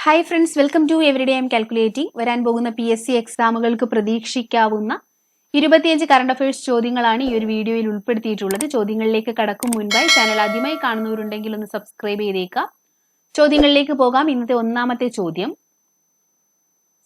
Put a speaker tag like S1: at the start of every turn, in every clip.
S1: Hi friends welcome to everyday M calculating വരാൻ പോകുന്ന P S C എക്സാമുകൾക്ക് പ്രതീക്ഷിക്കാവുന്ന ഇരുപത്തിയഞ്ച് കറണ്ട് അഫയേഴ്സ് ചോദ്യങ്ങളാണ് ഈ ഒരു വീഡിയോയിൽ ഉൾപ്പെടുത്തിയിട്ടുള്ളത്. ചോദ്യങ്ങളിലേക്ക് കടക്കും മുൻപായി ചാനൽ ആദ്യമായി കാണുന്നവരുണ്ടെങ്കിൽ ഒന്ന് സബ്സ്ക്രൈബ് ചെയ്തേക്കാം ചോദ്യങ്ങളിലേക്ക് പോകാം. ഇന്നത്തെ ഒന്നാമത്തെ ചോദ്യം.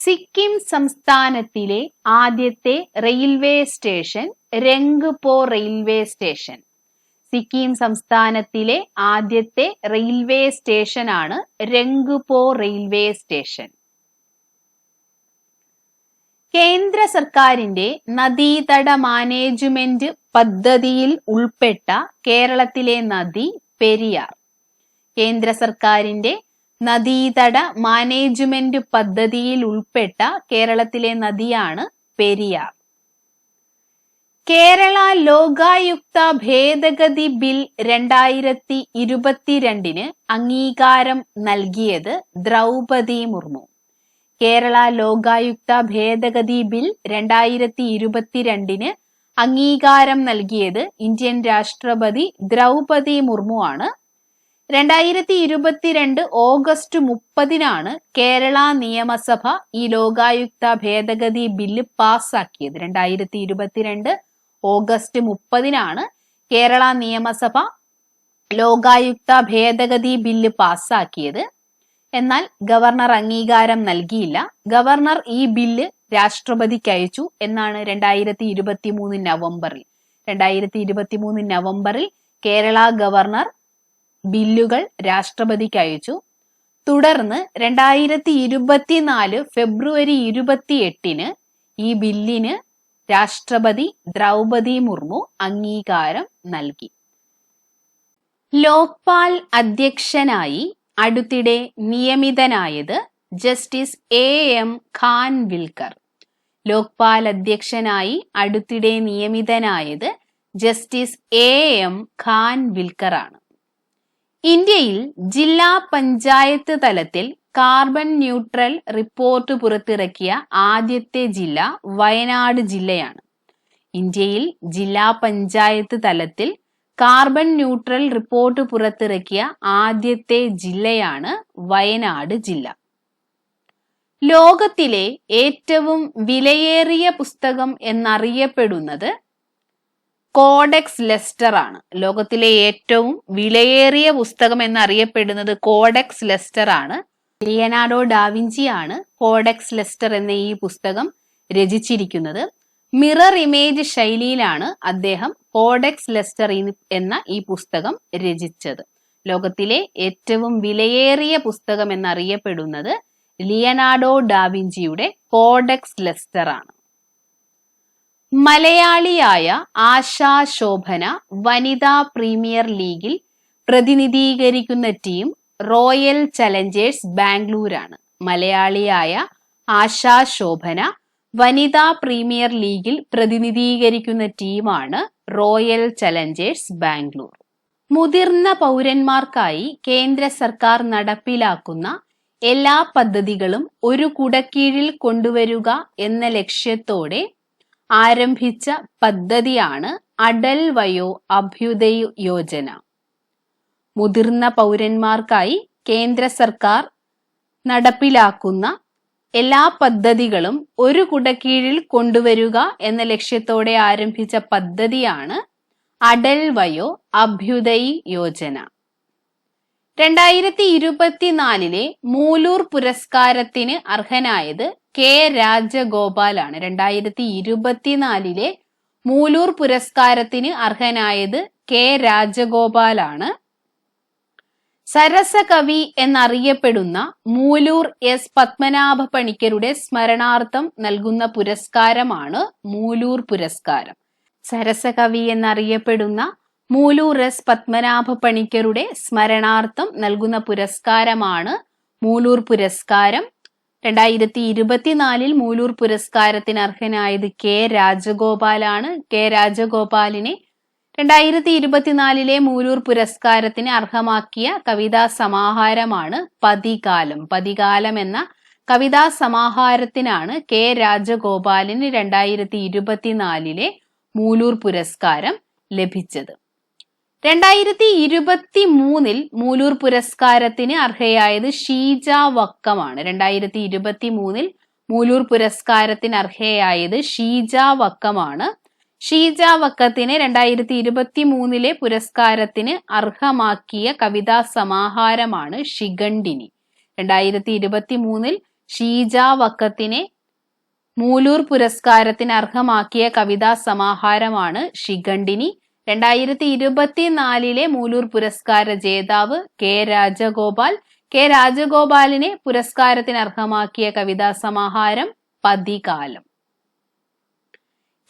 S1: സിക്കിം സംസ്ഥാനത്തിലെ ആദ്യത്തെ railway station Rangpo railway station Sikkim സംസ്ഥാനത്തിലെ ആദ്യത്തെ റെയിൽവേ സ്റ്റേഷൻ ആണ് രംഗ്പോ റെയിൽവേ സ്റ്റേഷൻ. കേന്ദ്ര സർക്കാരിന്റെ നദീതട മാനേജ്മെന്റ് പദ്ധതിയിൽ ഉൾപ്പെട്ട കേരളത്തിലെ നദി പെരിയാർ. കേന്ദ്ര സർക്കാരിന്റെ നദീതട മാനേജ്മെന്റ് പദ്ധതിയിൽ ഉൾപ്പെട്ട കേരളത്തിലെ നദിയാണ് പെരിയാർ. കേരള ലോകായുക്ത ഭേദഗതി ബിൽ രണ്ടായിരത്തി ഇരുപത്തിരണ്ടിന് അംഗീകാരം നൽകിയത് ദ്രൗപതി മുർമു. കേരള ലോകായുക്ത ഭേദഗതി ബിൽ രണ്ടായിരത്തി ഇരുപത്തിരണ്ടിന് അംഗീകാരം നൽകിയത് ഇന്ത്യൻ രാഷ്ട്രപതി ദ്രൗപതി മുർമു ആണ്. രണ്ടായിരത്തി ഇരുപത്തിരണ്ട് ഓഗസ്റ്റ് മുപ്പതിനാണ് കേരള നിയമസഭ ഈ ലോകായുക്ത ഭേദഗതി ബില്ല് പാസ്സാക്കിയത് രണ്ടായിരത്തി ഇരുപത്തിരണ്ട് ഓഗസ്റ്റ് മുപ്പതിനാണ് കേരള നിയമസഭ ലോകായുക്ത ഭേദഗതി ബില്ല് പാസ്സാക്കിയത്. എന്നാൽ ഗവർണർ അംഗീകാരം നൽകിയില്ല. ഗവർണർ ഈ ബില്ല് രാഷ്ട്രപതിക്ക് അയച്ചു എന്നാണ് രണ്ടായിരത്തി ഇരുപത്തി മൂന്ന് നവംബറിൽ. രണ്ടായിരത്തി ഇരുപത്തി മൂന്ന് നവംബറിൽ കേരള ഗവർണർ ബില്ലുകൾ രാഷ്ട്രപതിക്ക് അയച്ചു. തുടർന്ന് രണ്ടായിരത്തി ഇരുപത്തിനാല് ഫെബ്രുവരി ഇരുപത്തി എട്ടിന് ഈ ബില്ലിന് രാഷ്ട്രപതി ദ്രൗപതി മുർമു അംഗീകാരം നൽകി. ലോക്പാൽ അധ്യക്ഷനായി അടുത്തിടെ നിയമിതനായത് justice A M Khanwilkar. Lokpal അധ്യക്ഷനായി അടുത്തിടെ നിയമിതനായത് justice A M Khanwilkar ആണ് ഇന്ത്യയിൽ ജില്ലാ പഞ്ചായത്ത് തലത്തിൽ കാർബൺ ന്യൂട്രൽ റിപ്പോർട്ട് പുറത്തിറക്കിയ ആദ്യത്തെ ജില്ല വയനാട് ജില്ലയാണ്. ഇന്ത്യയിൽ ജില്ലാ പഞ്ചായത്ത് തലത്തിൽ കാർബൺ ന്യൂട്രൽ റിപ്പോർട്ട് പുറത്തിറക്കിയ ആദ്യത്തെ ജില്ലയാണ് വയനാട് ജില്ല. ലോകത്തിലെ ഏറ്റവും വിലയേറിയ പുസ്തകം എന്നറിയപ്പെടുന്നത് കോഡെക്സ് ലെസ്റ്റർ ആണ് ലോകത്തിലെ ഏറ്റവും വിലയേറിയ പുസ്തകം എന്നറിയപ്പെടുന്നത് കോഡെക്സ് ലെസ്റ്റർ ആണ് ലിയനാർഡോ ഡാവിഞ്ചി ആണ് കോഡെക്സ് ലെസ്റ്റർ എന്ന ഈ പുസ്തകം രചിച്ചിരിക്കുന്നത്. മിറർ ഇമേജ് ശൈലിയിലാണ് അദ്ദേഹം കോഡെക്സ് ലെസ്റ്റർ എന്ന ഈ പുസ്തകം രചിച്ചത്. ലോകത്തിലെ ഏറ്റവും വിലയേറിയ പുസ്തകം എന്നറിയപ്പെടുന്നത് ലിയനാർഡോ ഡാവിഞ്ചിയുടെ കോഡെക്സ് ലെസ്റ്റർ ആണ് മലയാളിയായ ആശാ ശോഭന വനിതാ പ്രീമിയർ ലീഗിൽ പ്രതിനിധീകരിക്കുന്ന ടീം റോയൽ ചലഞ്ചേഴ്സ് ബാംഗ്ലൂരാണ്. മലയാളിയായ ആശാ ശോഭന വനിതാ പ്രീമിയർ ലീഗിൽ പ്രതിനിധീകരിക്കുന്ന ടീമാണ് റോയൽ ചലഞ്ചേഴ്സ് ബാംഗ്ലൂർ. മുതിർന്ന പൗരന്മാർക്കായി കേന്ദ്ര സർക്കാർ നടപ്പിലാക്കുന്ന എല്ലാ പദ്ധതികളും ഒരു കുടക്കീഴിൽ കൊണ്ടുവരിക എന്ന ലക്ഷ്യത്തോടെ ആരംഭിച്ച പദ്ധതിയാണ് അടൽ വയോ അഭ്യുദയ യോജന. മുതിർന്ന പൗരന്മാർക്കായി കേന്ദ്ര സർക്കാർ നടപ്പിലാക്കുന്ന എല്ലാ പദ്ധതികളും ഒരു കുടക്കീഴിൽ കൊണ്ടുവരിക എന്ന ലക്ഷ്യത്തോടെ ആരംഭിച്ച പദ്ധതിയാണ് അടൽ വയോ അഭ്യുദയ യോജന. രണ്ടായിരത്തി ഇരുപത്തിനാലിലെ മൂലൂർ പുരസ്കാരത്തിന് അർഹനായത് കെ രാജഗോപാലാണ്. രണ്ടായിരത്തി ഇരുപത്തിനാലിലെ മൂലൂർ പുരസ്കാരത്തിന് അർഹനായത് കെ രാജഗോപാലാണ്. സരസകവി എന്നറിയപ്പെടുന്ന മൂലൂർ എസ് പത്മനാഭ പണിക്കരുടെ സ്മരണാർത്ഥം നൽകുന്ന പുരസ്കാരമാണ് മൂലൂർ പുരസ്കാരം. സരസകവി എന്നറിയപ്പെടുന്ന മൂലൂർ എസ് പത്മനാഭ പണിക്കരുടെ സ്മരണാർത്ഥം നൽകുന്ന പുരസ്കാരമാണ് മൂലൂർ പുരസ്കാരം. രണ്ടായിരത്തി ഇരുപത്തിനാലിൽ മൂലൂർ പുരസ്കാരത്തിന് അർഹനായത് കെ രാജഗോപാലാണ്. കെ രാജഗോപാലിനെ രണ്ടായിരത്തി ഇരുപത്തിനാലിലെ മൂലൂർ പുരസ്കാരത്തിന് അർഹമാക്കിയ കവിതാ സമാഹാരമാണ് പതികാലം. പതികാലം എന്ന കവിതാ സമാഹാരത്തിനാണ് കെ രാജഗോപാലിന് രണ്ടായിരത്തി ഇരുപത്തിനാലിലെ മൂലൂർ പുരസ്കാരം ലഭിച്ചത്. രണ്ടായിരത്തി ഇരുപത്തി മൂന്നിൽ മൂലൂർ പുരസ്കാരത്തിന് അർഹയായത് ഷീജ വക്കമാണ്. രണ്ടായിരത്തി ഇരുപത്തി മൂന്നിൽ മൂലൂർ പുരസ്കാരത്തിന് അർഹയായത് ഷീജ വക്കമാണ്. ഷീജ വക്കത്തിന് രണ്ടായിരത്തി ഇരുപത്തി മൂന്നിലെ പുരസ്കാരത്തിന് അർഹമാക്കിയ കവിതാ സമാഹാരമാണ് ഷിഗണ്ടിനി രണ്ടായിരത്തി ഇരുപത്തി മൂന്നിൽ ഷീജ വക്കത്തിനെ മൂലൂർ പുരസ്കാരത്തിന് അർഹമാക്കിയ കവിതാ സമാഹാരമാണ് ഷിഗണ്ഡിനി രണ്ടായിരത്തി ഇരുപത്തിനാലിലെ മൂലൂർ പുരസ്കാര ജേതാവ് കെ രാജഗോപാൽ. കെ രാജഗോപാലിനെ പുരസ്കാരത്തിന് അർഹമാക്കിയ കവിതാ സമാഹാരം പതികാലം.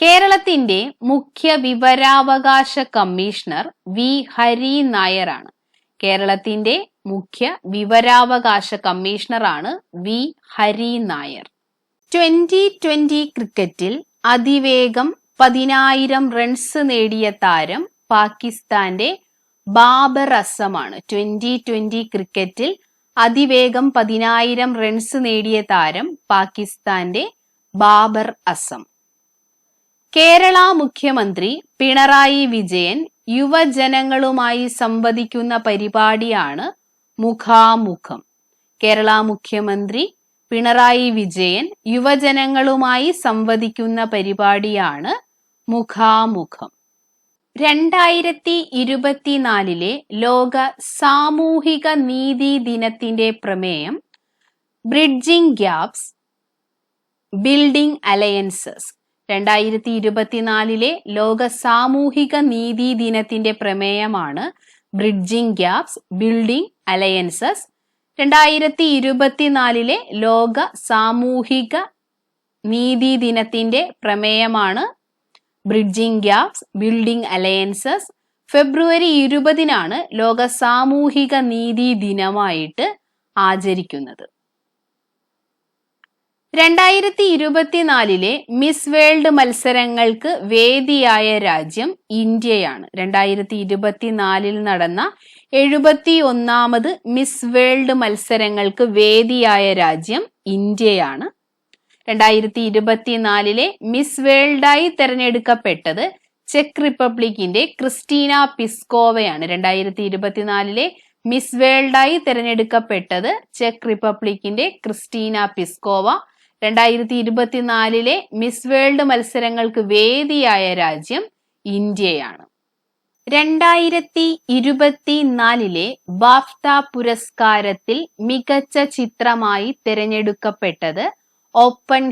S1: കേരളത്തിന്റെ മുഖ്യ വിവരാവകാശ കമ്മീഷണർ വി ഹരി നായരാണ്. കേരളത്തിന്റെ മുഖ്യ വിവരാവകാശ കമ്മീഷണറാണ് V Hari Nair. Twenty twenty ക്രിക്കറ്റിൽ അതിവേഗം പതിനായിരം റൺസ് നേടിയ താരം പാകിസ്ഥാന്റെ ബാബർ അസമാണ്. ട്വന്റി ട്വന്റി ക്രിക്കറ്റിൽ അതിവേഗം പതിനായിരം റൺസ് നേടിയ താരം പാകിസ്ഥാന്റെ ബാബർ അസം. കേരള മുഖ്യമന്ത്രി പിണറായി വിജയൻ യുവജനങ്ങളുമായി സംവദിക്കുന്ന പരിപാടിയാണ് മുഖാമുഖം. കേരള മുഖ്യമന്ത്രി പിണറായി വിജയൻ യുവജനങ്ങളുമായി സംവദിക്കുന്ന പരിപാടിയാണ് മുഖാമുഖം. രണ്ടായിരത്തി ഇരുപത്തിനാലിലെ ലോക സാമൂഹിക നീതി ദിനത്തിന്റെ പ്രമേയം ബ്രിഡ്ജിംഗ് ഗ്യാപ്സ് ബിൽഡിംഗ് അലയൻസസ്. രണ്ടായിരത്തി ഇരുപത്തിനാലിലെ ലോക സാമൂഹിക നീതി ദിനത്തിന്റെ പ്രമേയമാണ് ബ്രിഡ്ജിംഗ് ഗ്യാപ്സ് ബിൽഡിംഗ് അലയൻസസ്. രണ്ടായിരത്തി ഇരുപത്തിനാലിലെ ലോക സാമൂഹിക നീതി ദിനത്തിന്റെ പ്രമേയമാണ് ബ്രിഡ്ജിംഗ് ഗ്യാപ്സ് ബിൽഡിംഗ് അലയൻസസ്. ഫെബ്രുവരി ഇരുപതിനാണ് ലോക സാമൂഹിക നീതി ദിനമായിട്ട് ആചരിക്കുന്നത്. രണ്ടായിരത്തി ഇരുപത്തിനാലിലെ മിസ് വേൾഡ് മത്സരങ്ങൾക്ക് വേദിയായ രാജ്യം ഇന്ത്യയാണ്. രണ്ടായിരത്തി ഇരുപത്തിനാലിൽ നടന്ന എഴുപത്തി ഒന്നാമത് മിസ് വേൾഡ് മത്സരങ്ങൾക്ക് വേദിയായ രാജ്യം ഇന്ത്യയാണ്. രണ്ടായിരത്തി ഇരുപത്തിനാലിലെ മിസ് വേൾഡായി തെരഞ്ഞെടുക്കപ്പെട്ടത് ചെക്ക് റിപ്പബ്ലിക്കിന്റെ ക്രിസ്റ്റീന പിസ്കോവയാണ്. രണ്ടായിരത്തി ഇരുപത്തിനാലിലെ മിസ് വേൾഡായി തെരഞ്ഞെടുക്കപ്പെട്ടത് ചെക്ക് റിപ്പബ്ലിക്കിന്റെ ക്രിസ്റ്റീന പിസ്കോവ. രണ്ടായിരത്തി ഇരുപത്തിനാലിലെ മിസ് വേൾഡ് മത്സരങ്ങൾക്ക് വേദിയായ രാജ്യം ഇന്ത്യയാണ്. രണ്ടായിരത്തി ഇരുപത്തിനാലിലെ ബാഫ്ത പുരസ്കാരത്തിൽ മികച്ച ചിത്രമായി തിരഞ്ഞെടുക്കപ്പെട്ടത് ഓപ്പൺ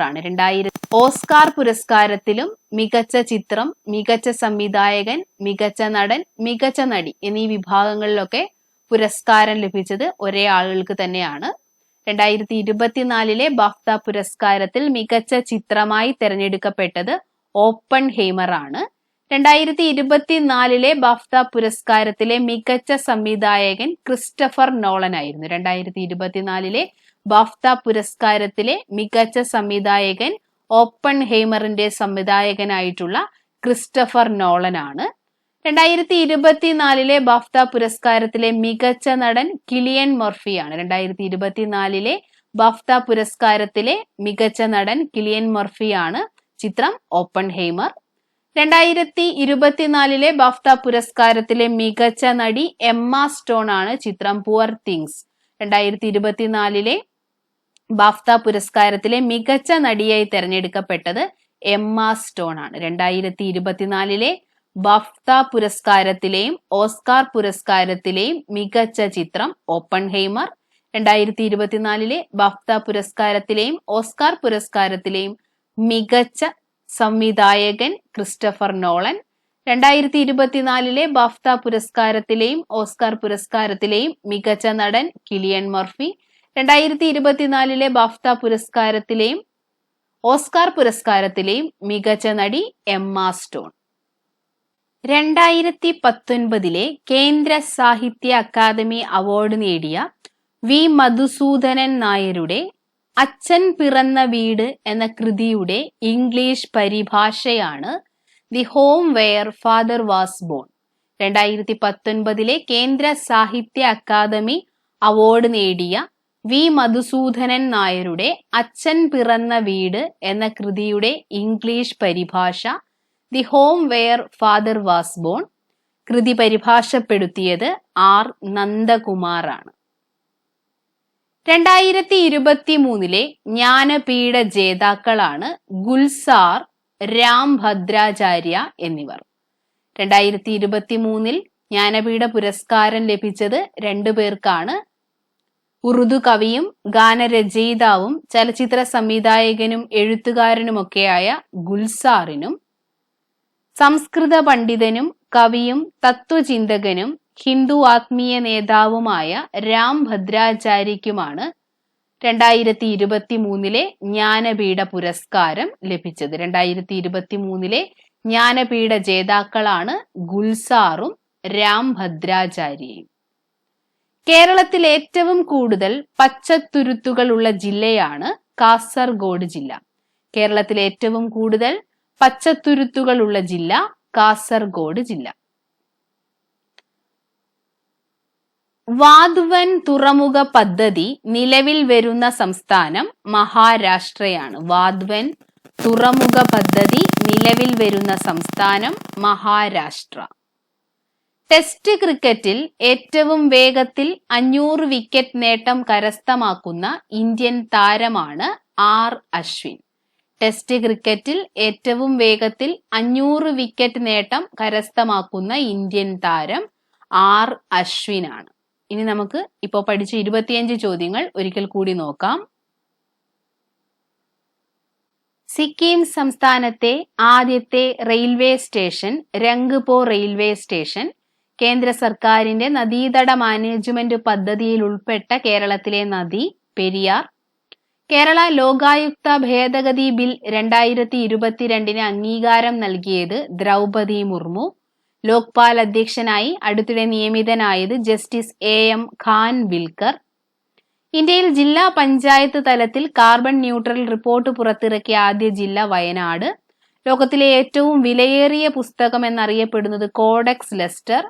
S1: ആണ് രണ്ടായിരത്തി ഓസ്കാർ പുരസ്കാരത്തിലും മികച്ച ചിത്രം മികച്ച സംവിധായകൻ മികച്ച നടൻ മികച്ച നടി എന്നീ വിഭാഗങ്ങളിലൊക്കെ പുരസ്കാരം ലഭിച്ചത് ഒരേ ആളുകൾക്ക് തന്നെയാണ്. രണ്ടായിരത്തി ഇരുപത്തിനാലിലെ ബാഫ്ത പുരസ്കാരത്തിൽ മികച്ച ചിത്രമായി തിരഞ്ഞെടുക്കപ്പെട്ടത് ഓപ്പൺ ആണ് രണ്ടായിരത്തി ഇരുപത്തിനാലിലെ ബാഫ്ത പുരസ്കാരത്തിലെ മികച്ച സംവിധായകൻ ക്രിസ്റ്റഫർ നോളൻ ആയിരുന്നു രണ്ടായിരത്തി ഇരുപത്തിനാലിലെ ബാഫ്ത പുരസ്കാരത്തിലെ മികച്ച സംവിധായകൻ ഓപ്പൺ ഹെയ്മറിന്റെ സംവിധായകനായിട്ടുള്ള ക്രിസ്റ്റഫർ നോളൻ ആണ് രണ്ടായിരത്തി ഇരുപത്തിനാലിലെ ബാഫ്ത പുരസ്കാരത്തിലെ മികച്ച നടൻ കിളിയൻ മൊർഫിയാണ്. രണ്ടായിരത്തി ഇരുപത്തിനാലിലെ ബാഫ്ത പുരസ്കാരത്തിലെ മികച്ച നടൻ കിലിയൻ മൊർഫിയാണ് ചിത്രം ഓപ്പൺ ഹെയ്മർ രണ്ടായിരത്തി ഇരുപത്തിനാലിലെ ബാഫ്ത പുരസ്കാരത്തിലെ മികച്ച നടി എമ്മ സ്റ്റോൺ ആണ് ചിത്രം പുവർ തിങ്സ്. രണ്ടായിരത്തി ഇരുപത്തിനാലിലെ ബാഫ്ത പുരസ്കാരത്തിലെ മികച്ച നടിയായി തെരഞ്ഞെടുക്കപ്പെട്ടത് എമ്മ സ്റ്റോൺ ആണ് രണ്ടായിരത്തി ഇരുപത്തിനാലിലെ ബാഫ്ത പുരസ്കാരത്തിലെയും ഓസ്കാർ പുരസ്കാരത്തിലെയും മികച്ച ചിത്രം ഓപ്പൺ ഹെയ്മർ രണ്ടായിരത്തി ഇരുപത്തിനാലിലെ ബാഫ്ത പുരസ്കാരത്തിലെയും ഓസ്കാർ പുരസ്കാരത്തിലെയും മികച്ച സംവിധായകൻ ക്രിസ്റ്റഫർ നോളൻ. രണ്ടായിരത്തി ഇരുപത്തിനാലിലെ ബാഫ്ത പുരസ്കാരത്തിലെയും ഓസ്കാർ പുരസ്കാരത്തിലെയും മികച്ച നടൻ കിലിയൻ മർഫി. രണ്ടായിരത്തി ഇരുപത്തിനാലിലെ ബാഫ്ത പുരസ്കാരത്തിലെയും ഓസ്കാർ പുരസ്കാരത്തിലെയും മികച്ച നടി എമ്മ സ്റ്റോൺ. രണ്ടായിരത്തി പത്തൊൻപതിലെ കേന്ദ്ര സാഹിത്യ അക്കാദമി അവാർഡ് നേടിയ വി മധുസൂദനൻ നായരുടെ അച്ഛൻ പിറന്ന വീട് എന്ന കൃതിയുടെ English പരിഭാഷയാണ് the home where father was born. രണ്ടായിരത്തി പത്തൊൻപതിലെ കേന്ദ്ര സാഹിത്യ അക്കാദമി അവാർഡ് നേടിയ വി മധുസൂദനൻ നായരുടെ അച്ഛൻ പിറന്ന വീട് എന്ന കൃതിയുടെ ഇംഗ്ലീഷ് പരിഭാഷ the home where father was born. കൃതി പരിഭാഷപ്പെടുത്തിയത് ആർ നന്ദകുമാറാണ്. രണ്ടായിരത്തി ഇരുപത്തി മൂന്നിലെ ജ്ഞാനപീഠ ജേതാക്കളാണ് ഗുൽസാർ രാം ഭദ്രാചാര്യ എന്നിവർ. രണ്ടായിരത്തി ഇരുപത്തി മൂന്നിൽ ജ്ഞാനപീഠ പുരസ്കാരം ലഭിച്ചത് രണ്ടു പേർക്കാണ്. ഉറുദു കവിയും ഗാനരചയിതാവും ചലച്ചിത്ര സംവിധായകനും എഴുത്തുകാരനുമൊക്കെയായ ഗുൽസാറിനും സംസ്കൃത പണ്ഡിതനും കവിയും തത്വചിന്തകനും ഹിന്ദു ആത്മീയ നേതാവുമായ രാം ഭദ്രാചാര്യയ്ക്കുമാണ് രണ്ടായിരത്തി ഇരുപത്തി മൂന്നിലെ ജ്ഞാനപീഠ പുരസ്കാരം ലഭിച്ചത്. രണ്ടായിരത്തി ഇരുപത്തി മൂന്നിലെ ജ്ഞാനപീഠ ജേതാക്കളാണ് ഗുൽസാറും രാം ഭദ്രാചാര്യയും. കേരളത്തിൽ ഏറ്റവും കൂടുതൽ പച്ചത്തുരുത്തുകളുള്ള ജില്ലയാണ് കാസർഗോഡ് ജില്ല. കേരളത്തിൽ ഏറ്റവും കൂടുതൽ പച്ചത്തുരുത്തുകളുള്ള ജില്ല കാസർഗോഡ് ജില്ല. വാധുവൻ തുറമുഖ പദ്ധതി നിലവിൽ വരുന്ന സംസ്ഥാനം മഹാരാഷ്ട്രയാണ്. വാദ്വൻ തുറമുഖ പദ്ധതി നിലവിൽ വരുന്ന സംസ്ഥാനം മഹാരാഷ്ട്ര. ടെസ്റ്റ് ക്രിക്കറ്റിൽ ഏറ്റവും വേഗത്തിൽ അഞ്ഞൂറ് വിക്കറ്റ് നേട്ടം കരസ്ഥമാക്കുന്ന ഇന്ത്യൻ താരമാണ് ആർ അശ്വിൻ. ടെസ്റ്റ് ക്രിക്കറ്റിൽ ഏറ്റവും വേഗത്തിൽ അഞ്ഞൂറ് വിക്കറ്റ് നേട്ടം കരസ്ഥമാക്കുന്ന ഇന്ത്യൻ താരം ആർ അശ്വിനാണ്. ഇനി നമുക്ക് ഇപ്പോൾ പഠിച്ച ഇരുപത്തിയഞ്ച് ചോദ്യങ്ങൾ ഒരിക്കൽ കൂടി നോക്കാം. സിക്കിം സംസ്ഥാനത്തെ ആദ്യത്തെ railway station Rangpo railway station കേന്ദ്ര സർക്കാരിന്റെ നദീതട മാനേജ്മെന്റ് പദ്ധതിയിൽ ഉൾപ്പെട്ട കേരളത്തിലെ നദി പെരിയാർ. കേരള ലോകായുക്ത ഭേദഗതി ബിൽ രണ്ടായിരത്തി ഇരുപത്തിരണ്ടിന് അംഗീകാരം നൽകിയത് ദ്രൗപതി മുർമു. ലോക്പാൽ അധ്യക്ഷനായി അടുത്തിടെ നിയമിതനായത് justice A M Khanwilkar. ഇന്ത്യയിൽ ജില്ലാ പഞ്ചായത്ത് തലത്തിൽ കാർബൺ ന്യൂട്രൽ റിപ്പോർട്ട് പുറത്തിറക്കിയ ആദ്യ ജില്ല വയനാട്. ലോകത്തിലെ ഏറ്റവും വിലയേറിയ പുസ്തകം എന്നറിയപ്പെടുന്നത് കോഡക്സ് ലെസ്റ്റർ.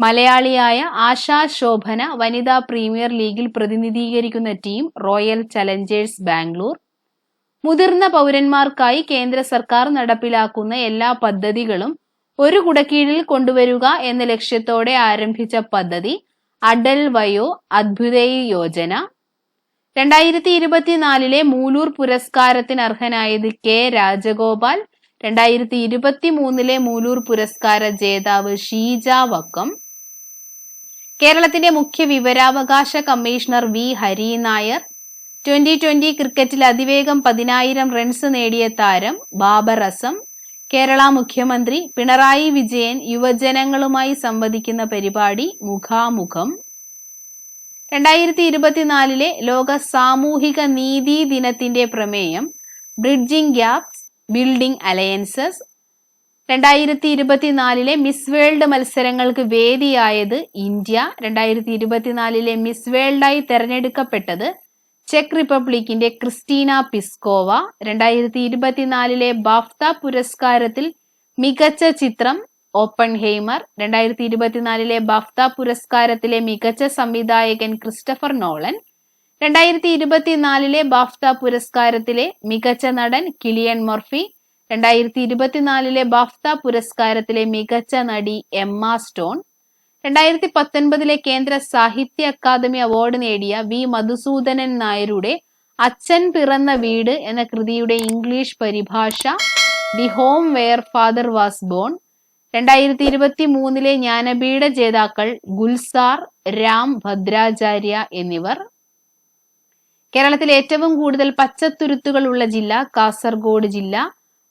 S1: മലയാളിയായ ആശാ ശോഭന വനിതാ പ്രീമിയർ ലീഗിൽ പ്രതിനിധീകരിക്കുന്ന ടീം റോയൽ ചലഞ്ചേഴ്സ് ബാംഗ്ലൂർ. മുതിർന്ന പൗരന്മാർക്കായി കേന്ദ്ര സർക്കാർ നടപ്പിലാക്കുന്ന എല്ലാ പദ്ധതികളും ഒരു കുടക്കീഴിൽ കൊണ്ടുവരിക എന്ന ലക്ഷ്യത്തോടെ ആരംഭിച്ച പദ്ധതി അടൽ വയോ അദ്ഭുതയ യോജന. രണ്ടായിരത്തി ഇരുപത്തിനാലിലെ മൂലൂർ പുരസ്കാരത്തിന് അർഹനായത് കെ രാജഗോപാൽ. രണ്ടായിരത്തി ഇരുപത്തി മൂന്നിലെ മൂലൂർ പുരസ്കാര ജേതാവ് ഷീജ വക്കം. കേരളത്തിന്റെ മുഖ്യ വിവരാവകാശ commissioner V. Hari Nair twenty twenty ക്രിക്കറ്റിൽ അതിവേഗം പതിനായിരം റൺസ് നേടിയ താരം ബാബർ അസം കേരള മുഖ്യമന്ത്രി പിണറായി വിജയൻ യുവജനങ്ങളുമായി സംവദിക്കുന്ന പരിപാടി മുഖാമുഖം. രണ്ടായിരത്തി ഇരുപത്തിനാലിലെ ലോക സാമൂഹിക നീതി ദിനത്തിന്റെ പ്രമേയം ബ്രിഡ്ജിംഗ് ഗ്യാപ്സ് ബിൽഡിംഗ് അലയൻസസ് രണ്ടായിരത്തി ഇരുപത്തിനാലിലെ മിസ് വേൾഡ് മത്സരങ്ങൾക്ക് വേദിയായത് ഇന്ത്യ. രണ്ടായിരത്തി ഇരുപത്തിനാലിലെ മിസ് വേൾഡായി തെരഞ്ഞെടുക്കപ്പെട്ടത് ചെക്ക് റിപ്പബ്ലിക്കിന്റെ ക്രിസ്റ്റീന പിസ്കോവ. രണ്ടായിരത്തി ഇരുപത്തിനാലിലെ ബാഫ്ത പുരസ്കാരത്തിൽ മികച്ച ചിത്രം ഓപ്പൺ ഹെയ്മർ രണ്ടായിരത്തി ഇരുപത്തിനാലിലെ ബാഫ്ത പുരസ്കാരത്തിലെ മികച്ച സംവിധായകൻ ക്രിസ്റ്റഫർ നോളൻ. രണ്ടായിരത്തി ഇരുപത്തിനാലിലെ ബാഫ്ത പുരസ്കാരത്തിലെ മികച്ച നടൻ കിലിയൻ മൊർഫി. രണ്ടായിരത്തി ഇരുപത്തിനാലിലെ ബാഫ്ത പുരസ്കാരത്തിലെ മികച്ച നടി എമ്മ സ്റ്റോൺ രണ്ടായിരത്തി പത്തൊൻപതിലെ കേന്ദ്ര സാഹിത്യ അക്കാദമി അവാർഡ് നേടിയ വി മധുസൂദനൻ നായരുടെ അച്ഛൻ പിറന്ന വീട് എന്ന കൃതിയുടെ ഇംഗ്ലീഷ് പരിഭാഷ the home where father was born രണ്ടായിരത്തി ഇരുപത്തി മൂന്നിലെ ജ്ഞാനപീഠ ജേതാക്കൾ ഗുൽസാർ രാം ഭദ്രാചാര്യ എന്നിവർ. കേരളത്തിൽ ഏറ്റവും കൂടുതൽ പച്ചത്തുരുത്തുകൾ ഉള്ള ജില്ല കാസർഗോഡ് ജില്ല.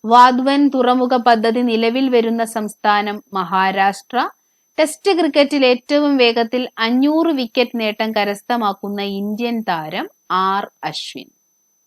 S1: വാദ്വൻ തുറമുഖ പദ്ധതി നിലവിൽ വരുന്ന സംസ്ഥാനം മഹാരാഷ്ട്ര. ടെസ്റ്റ് ക്രിക്കറ്റിൽ ഏറ്റവും വേഗത്തിൽ അഞ്ഞൂറ് വിക്കറ്റ് നേട്ടം കരസ്ഥമാക്കുന്ന ഇന്ത്യൻ താരം ആർ അശ്വിൻ.